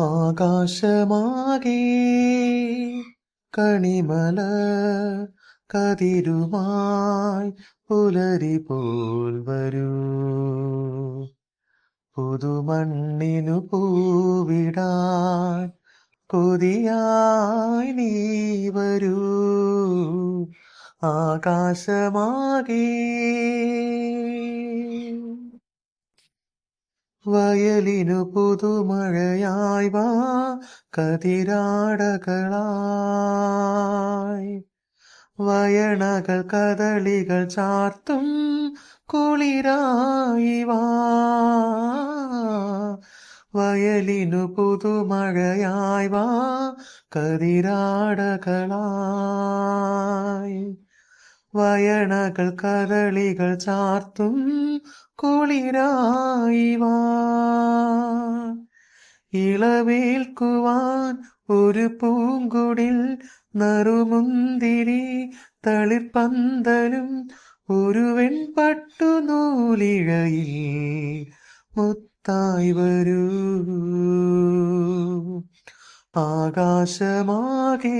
ആകാശമാകെ കണിമല കതിരുമായി പുലരി പോൽ വരൂ. പുതുമണ്ണിനു പൂവിടാൻ കൊതിയായി നീ വരൂ. ആകാശമാകെ വയലിനു പുതുമഴയായി വാ കതിരാടകളായി. വയണകൾ കദളികൾ ചാർത്തും കുളിരായി വാ. വയലിനു പുതുമഴയായി വാ കതിരാടകളായി വയണകൾ കരളികൾ ചാർത്തും കുളിരായി വാ. ഇളവേൽക്കുവാൻ ഒരു പൂങ്കുടിൽ നറുമുന്തിരി തളിർപ്പന്തലും ഒരു വെൺപട്ടു നൂലിഴയിൽ മുത്തായി വരൂ. ആകാശമാകെ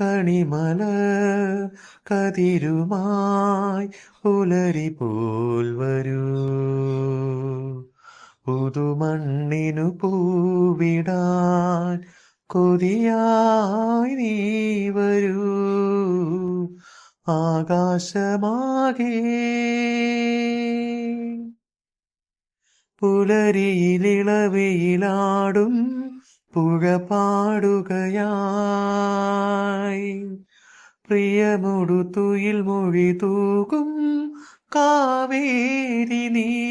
കണിമല കതിരുമായി പുലരി പോൽ വരൂ. പുതുമണ്ണിനു പൂവിടാൻ കൊതിയായി നീ വരൂ. ആകാശമാകെ പുലരിയിലിളവയിലാടും പുഴ പാടുകയായി പ്രിയമൊടു തുയിൽ മൊഴി തൂകും കാവേരി നീ.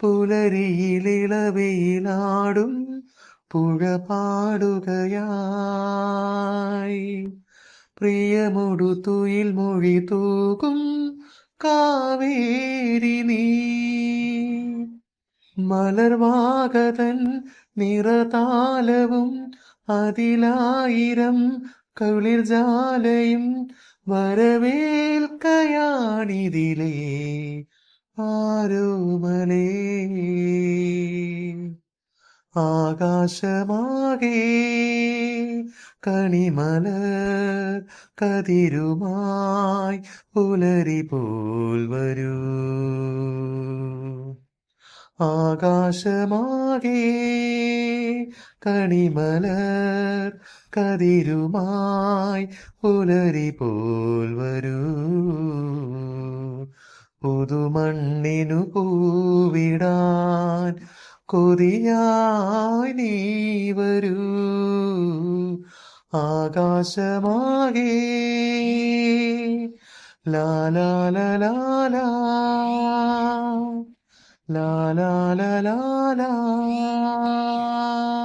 പുലരിയിലിളവയിലാടും പുഴ പാടുകയായി പ്രിയമൊടു തുയിൽ മൊഴി തൂകും കാവേരി നീ. മലർവാകതൻ നിറതാലവും അതിലായിരം കുളിർജാലയും വരവേൽക്കയാണിതിലേ ആരോമലേ ആകാശമാകെ കണിമല കതിരുമായി പുലരി പോൽ വരൂ. ആകാശമാകെ കണിമലർ കതിരുമായി പുലരി പുതുമണ്ണിനു പൂവിടാൻ കൊതിയായി നീ വരൂ. ആകാശമാകെ ലാലാലാലാ La la la la la.